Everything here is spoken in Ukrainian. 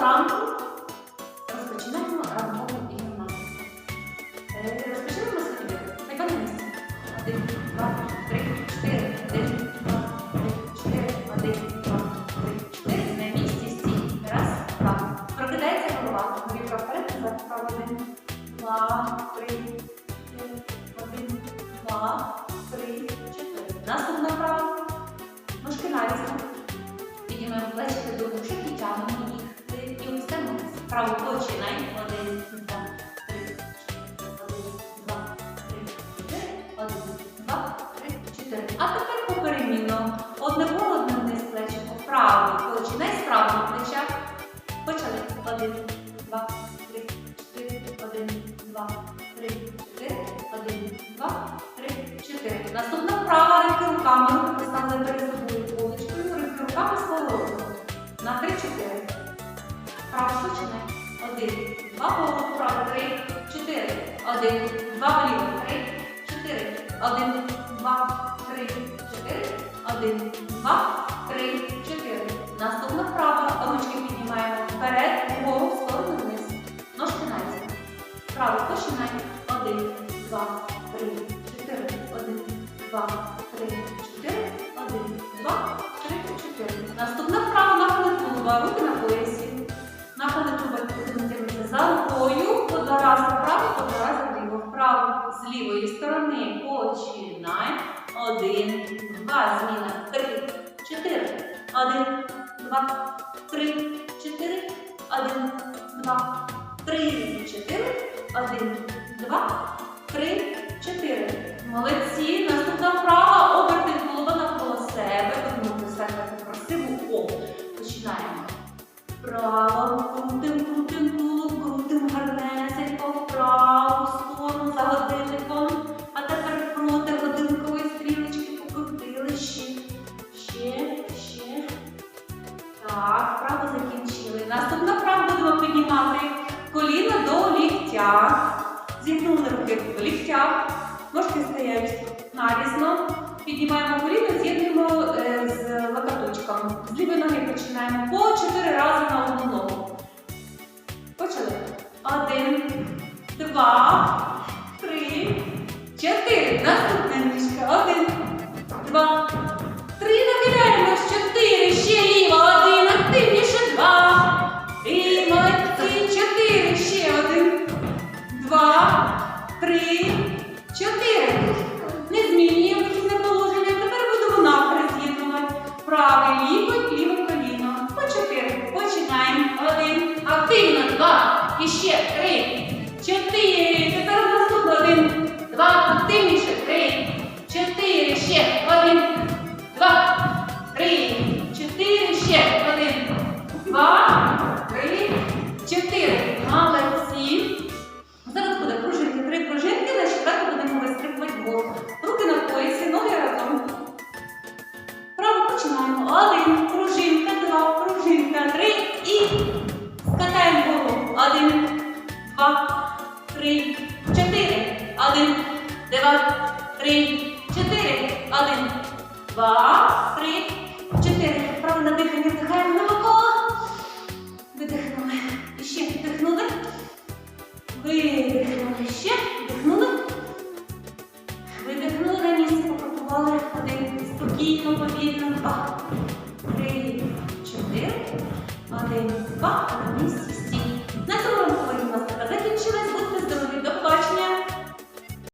ранку розпочинаємо ранкову гімнастику. Е, Розпочинаємо з ходьби. Ходьба на місці. Один, два, три, чотири, один, два, три, чотири, один, два, три, чотири. На місці стій. Раз, два. Прокидається голова. Голівка вперед, назад, правий. Два, Право починай. Один, два, три, чотири. Один, два, три, чотири. Один, два, три, чотири. А тепер поперемінно. Одне вгору, одне вниз плечико. Вправо. Починай з правого плеча. Почали. Один, два, три, чотири. Один, два, три, чотири. Один, два, три, чотири. Наступна вправа. Руки руками. Руки поставили перед собою поличкою. Руки руками з. На три, Право починай. Один, два, поворот, право, три, чотири. Один, два, вліво, три, чотири. Один, два, три, чотири. Один, два, три, чотири. Наступна вправа. Ручки піднімаємо вперед, вгору, в сторону вниз. Ножки нація. Право починай. Один, два, три, чотири. Один, два, три, чотири. Один, два, три, чотири. Наступна вправа нахили тулуба. Руки на поясі. Рукою. По два вправо, по два вліво. Вправо з лівої сторони. Починай. Один, два, зміна. Три, чотири. Один, два, три, чотири. Один, два, три, чотири. Один, два, три, чотири. Молодці. Наступна вправа. Оберти голова навколо себе. Писати таку красиву О. Починаємо. Право, коліна до ліктя. Зігнули руки до ліктя. Ножки стоять нарізно. Піднімаємо коліна, з'єднуємо е, з локоточком. З лівої ноги починаємо по 4 рази на одну ногу. Почали. Один, два, три, чотири. Наступна ніжка. Один, два, три, чотири. Не змінюємо вихідне положення. Тепер будемо навпри з'єднувати. Правий ліво, ліве коліно. По чотири. Починаємо. Один. Активно. Два. І ще три. Чотири. Тепер Один, пружинка, два, пружинка, три і скатаємо вгору. Один, два, три, чотири. Один, два, три, чотири. Один, два, три, чотири. Право на дихання вдихаємо глибоко. Видихнули. І ще вдихнули. Видихнули ще, вдихнули. Видихнули на місці, покрутували. Один. Спокійно, повільно. Два. Три. Чотири. Один.